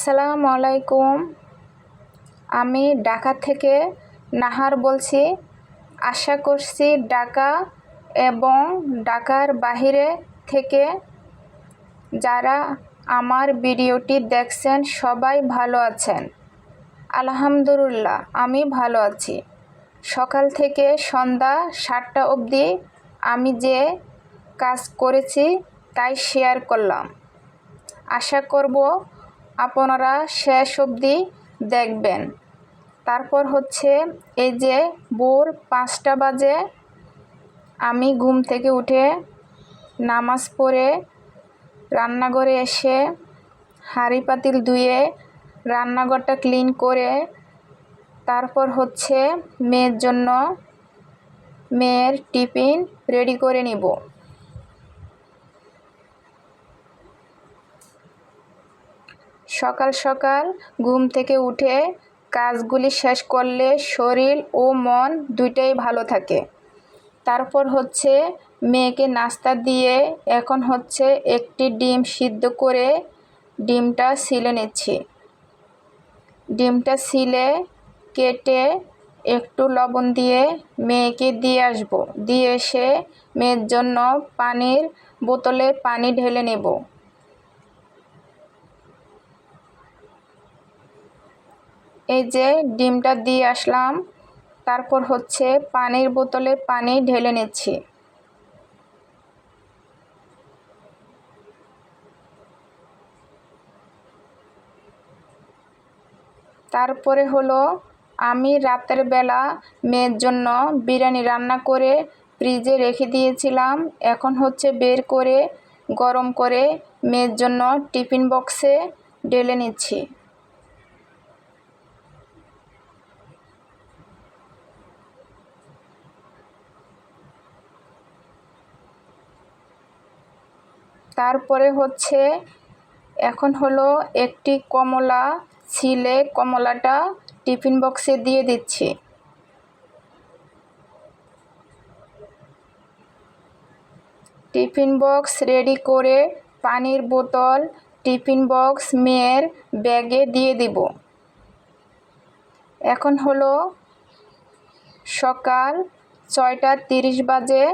আসসালামু আলাইকুম। আমি ঢাকা থেকে নাহার বলছি। আশা করছি ঢাকা এবং ঢাকার বাহিরে থেকে যারা আমার ভিডিওটি দেখছেন সবাই ভালো আছেন। আলহামদুলিল্লাহ, আমি ভালো আছি। সকাল থেকে সন্ধ্যা সাতটা অবধি আমি যে কাজ করেছি তাই শেয়ার করলাম। আশা করব আপনারা শেষ অবধি দেখবেন। তারপর হচ্ছে এই যে ভোর পাঁচটা বাজে, আমি ঘুম থেকে উঠে নামাজ পড়ে রান্নাঘরে এসে হাঁড়ি পাতিল ধুয়ে রান্নাঘরটা ক্লিন করে তারপর হচ্ছে মেয়ের জন্য মেয়ের টিফিন রেডি করে নিব। সকাল সকাল ঘুম থেকে উঠে কাজগুলি শেষ করলে শরীর ও মন দুইটাই ভালো থাকে। তারপর হচ্ছে মেয়েকে নাস্তা দিয়ে এখন হচ্ছে একটি ডিম সিদ্ধ করে ডিমটা সিলে নিচ্ছি। ডিমটা সিলে কেটে একটু লবণ দিয়ে মেয়েকে দিয়ে আসব। দিয়ে এসে মেয়ের জন্য পানির বোতলে পানি ঢেলে নেব। এই যে ডিমটা দিয়ে আসলাম, তারপর হচ্ছে পানির বোতলে পানি ঢেলে নিচ্ছি। তারপরে হলো আমি রাতের বেলা মেয়ের জন্য বিরিয়ানি রান্না করে ফ্রিজে রেখে দিয়েছিলাম। এখন হচ্ছে বের করে গরম করে মেয়ের জন্য টিফিন বক্সে ঢেলে নিচ্ছি। তারপরে হচ্ছে এখন হলো একটি কমলা ছিলে কমলাটা টিফিন বক্সে দিয়ে দিচ্ছি। টিফিন বক্স রেডি করে পানির বোতল টিফিন বক্স মেয়ের ব্যাগে দিয়ে দিব। এখন হলো সকাল ছয়টা তিরিশ বাজে।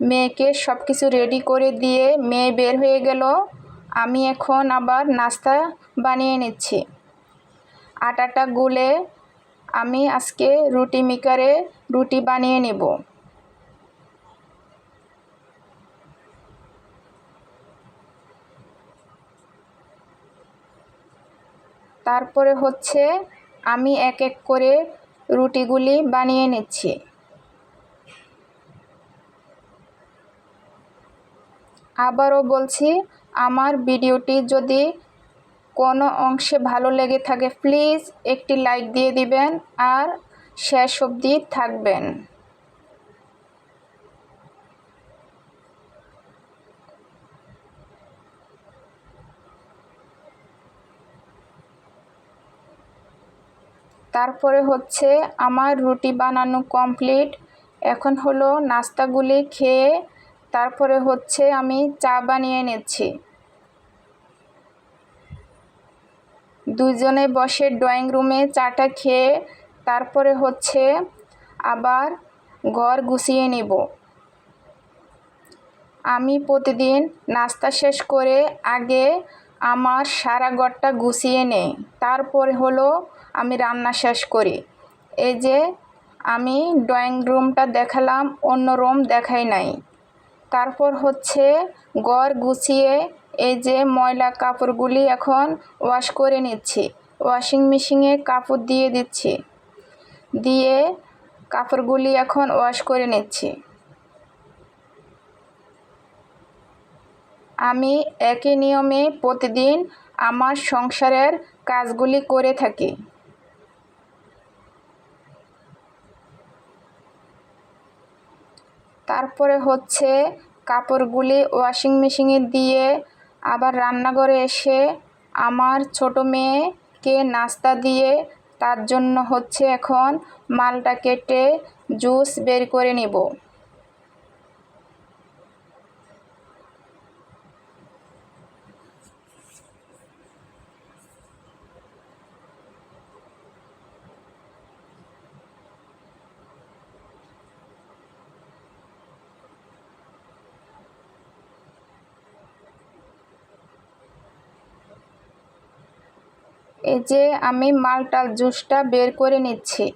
মেয়েকে সব কিছু রেডি করে দিয়ে মেয়ে বের হয়ে গেল। আমি এখন আবার নাস্তা বানিয়ে নিচ্ছি। আটাটা গুলে আমি আজকে রুটি মেকারে রুটি বানিয়ে নেব। তারপরে হচ্ছে আমি এক এক করে রুটিগুলি বানিয়ে নিচ্ছি। আবারও বলছি, আমার ভিডিওটি যদি কোনো অংশে ভালো লেগে থাকে, প্লিজ একটি লাইক দিয়ে দিবেন আর শেষ অবধি থাকবেন। তারপরে হচ্ছে আমার রুটি বানানো কমপ্লিট। এখন হলো নাস্তাগুলি খেয়ে তারপরে হচ্ছে আমি চা বানিয়ে নিচ্ছি। দুজনে বসে ড্রয়িং রুমে চাটা খেয়ে তারপরে হচ্ছে আবার ঘর গুছিয়ে নিব। আমি প্রতিদিন নাস্তা শেষ করে আগে আমার সারা ঘরটা গুছিয়ে নেই। তারপরে হলো আমি রান্না শেষ করি। এই যে আমি ড্রয়িং রুমটা দেখালাম, অন্য রুম দেখাই নাই। তারপর হচ্ছে ঘর গুছিয়ে এই যে ময়লা কাপড়গুলি এখন ওয়াশ করে নিচ্ছি। ওয়াশিং মেশিনে কাপড় দিয়ে দিচ্ছি। দিয়ে কাপড়গুলি এখন ওয়াশ করে নিচ্ছি। আমি একই নিয়মে প্রতিদিন আমার সংসারের কাজগুলি করে থাকি। তারপরে হচ্ছে কাপড়গুলি ওয়াশিং মেশিনে দিয়ে আবার রান্নাঘরে এসে আমার ছোট মেয়েকে নাস্তা দিয়ে তার জন্য হচ্ছে এখন মালটা কেটে জুস বের করে নেব। এই যে আমি মালটার জুসটা বের করে নিচ্ছি।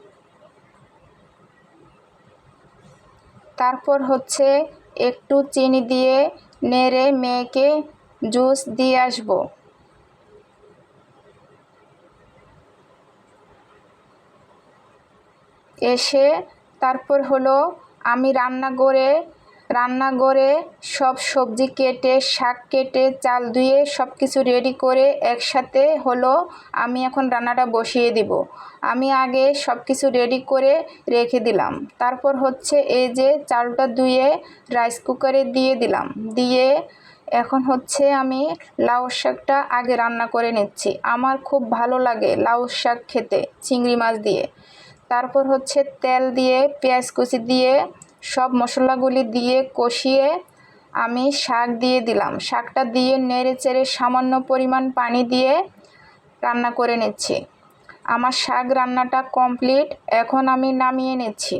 তারপর হচ্ছে একটু চিনি দিয়ে নেড়ে মেয়েকে জুস দিয়ে আসব। এসে তারপর হলো আমি রান্নাঘরে রান্নাঘরে সব সবজি কেটে, শাক কেটে, চাল ধুয়ে সব কিছু রেডি করে একসাথে হলো, আমি এখন রান্নাটা বসিয়ে দিব। আমি আগে সব কিছু রেডি করে রেখে দিলাম। তারপর হচ্ছে এই যে চালটা ধুয়ে রাইস কুকারে দিয়ে দিলাম। দিয়ে এখন হচ্ছে আমি লাউ শাকটা আগে রান্না করে নিচ্ছি। আমার খুব ভালো লাগে লাউ শাক খেতে, চিংড়ি মাছ দিয়ে। তারপর হচ্ছে তেল দিয়ে, পেঁয়াজ কুচি দিয়ে সব মশলাগুলি দিয়ে কষিয়ে আমি শাক দিয়ে দিলাম। শাকটা দিয়ে নেড়ে চেড়ে সামান্য পরিমাণ পানি দিয়ে রান্না করে নিচ্ছি। আমার শাক রান্নাটা কমপ্লিট, এখন আমি নামিয়ে নিচ্ছি।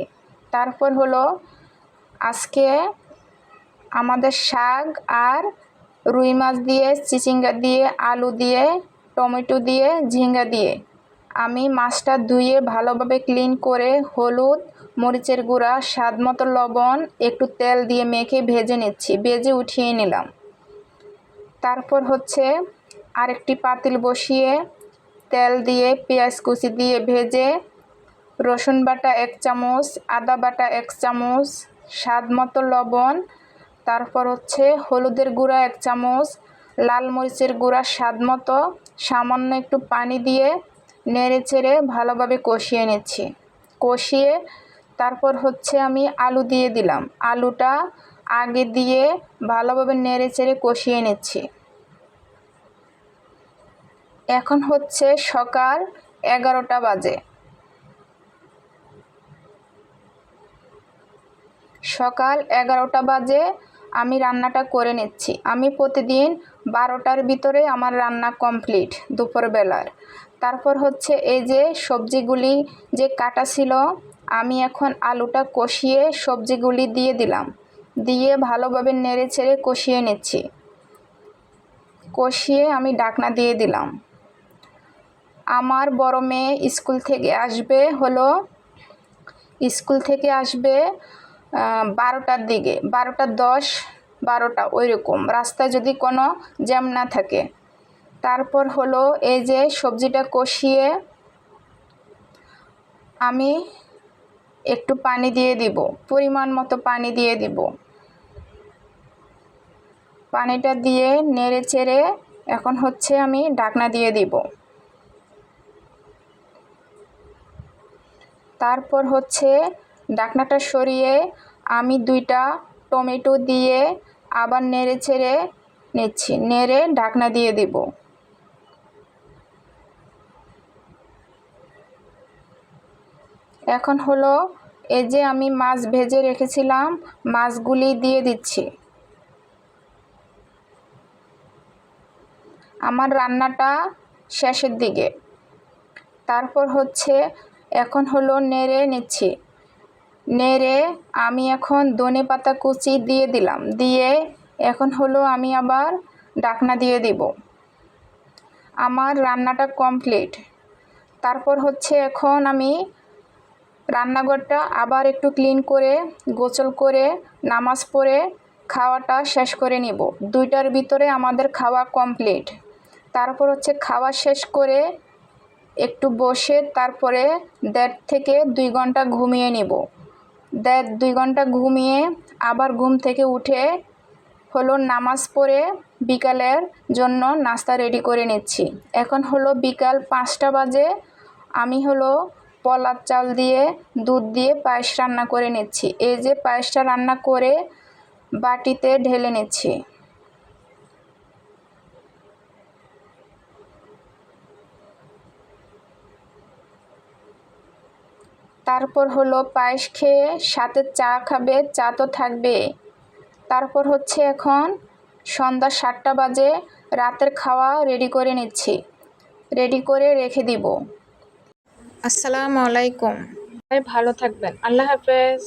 তারপর হলো আজকে আমাদের শাক আর রুই মাছ দিয়ে, চিচিঙ্গা দিয়ে, আলু দিয়ে, টমেটো দিয়ে, ঝিঙ্গা দিয়ে। আমি মাছটা ধুয়ে ভালোভাবে ক্লিন করে হলুদ মরিচের গুঁড়া, স্বাদ মতো লবণ, একটু তেল দিয়ে মেখে ভেজে নিচ্ছি। ভেজে উঠিয়ে নিলাম। তারপর হচ্ছে আরেকটি পাতিল বসিয়ে তেল দিয়ে পেঁয়াজ কুচি দিয়ে ভেজে রসুন বাটা এক চামচ, আদা বাটা এক চামচ, স্বাদ মতো লবণ, তারপর হচ্ছে হলুদের গুঁড়া এক চামচ, লাল মরিচের গুঁড়া স্বাদ মতো, সামান্য একটু পানি দিয়ে নেড়ে চেড়ে ভালোভাবে কষিয়ে নিচ্ছি। কষিয়ে তারপর হচ্ছে আমি আলু দিয়ে দিলাম। আলুটা আগে দিয়ে ভালোভাবে নেড়ে চেড়ে কষিয়ে নিচ্ছি। এখন হচ্ছে সকাল এগারোটা বাজে। সকাল এগারোটা বাজে আমি রান্নাটা করে নিচ্ছি। আমি প্রতিদিন বারোটার ভিতরে আমার রান্না কমপ্লিট দুপুরবেলার। তারপর হচ্ছে এই যে সবজিগুলি যে কাটা ছিল আমি এখন আলুটা কষিয়ে সবজিগুলি দিয়ে দিলাম। দিয়ে ভালোভাবে নেড়ে ছেড়ে কষিয়ে নিচ্ছি। কষিয়ে আমি ডাকনা দিয়ে দিলাম। আমার বড় মেয়ে স্কুল থেকে আসবে হলো, স্কুল থেকে আসবে বারোটার দিকে। বারোটা দশ, বারোটা ওই রকম রাস্তায় যদি কোনো জ্যাম না থাকে। তারপর হলো এই যে সবজিটা কষিয়ে আমি একটু পানি দিয়ে দিব, পরিমাণ মতো পানি দিয়ে দিব। পানিটা দিয়ে নেড়ে চেড়ে এখন হচ্ছে আমি ডাকনা দিয়ে দিব। তারপর হচ্ছে ডাকনাটা সরিয়ে আমি দুইটা টমেটো দিয়ে আবার নেড়ে ছেড়ে নিচ্ছি, নেড়ে ঢাকনা দিয়ে দিব। এখন হলো, এই যে আমি মাছ ভেজে রেখেছিলাম, মাছগুলি দিয়ে দিচ্ছি। আমার রান্নাটা শেষের দিকে। তারপর হচ্ছে, এখন হলো নেড়ে নিচ্ছি। নেড়ে আমি এখন ধনে পাতা কুচি দিয়ে দিলাম। দিয়ে এখন হলো আমি আবার ডাকনা দিয়ে দিব। আমার রান্নাটা কমপ্লিট। তারপর হচ্ছে এখন আমি রান্নাঘরটা আবার একটু ক্লিন করে, গোসল করে, নামাজ পড়ে খাওয়াটা শেষ করে নিব। দুইটার ভিতরে আমাদের খাওয়া কমপ্লিট তারপর হচ্ছে খাওয়া শেষ করে একটু বসে তারপরে দেড় থেকে দুই ঘণ্টা ঘুমিয়ে নিব। দেড়, দুই ঘণ্টা ঘুমিয়ে আবার ঘুম থেকে উঠে হলো নামাজ পড়ে বিকালের জন্য নাস্তা রেডি করে নিচ্ছি। এখন হলো বিকাল পাঁচটা বাজে। আমি হলো পলার চাল দিয়ে, দুধ দিয়ে পায়েস রান্না করে নিচ্ছি। এই যে পায়েসটা রান্না করে বাটিতে ঢেলে নিচ্ছি। তারপর হলো পায়েস খেয়ে সাথে চা খাবে, চা তো থাকবে তারপর হচ্ছে এখন সন্ধ্যা সাতটা বাজে, রাতের খাওয়া রেডি করে নিচ্ছি। রেডি করে রেখে দিব। আসসালামু আলাইকুম। ভালো থাকবেন। আল্লাহ হাফেজ।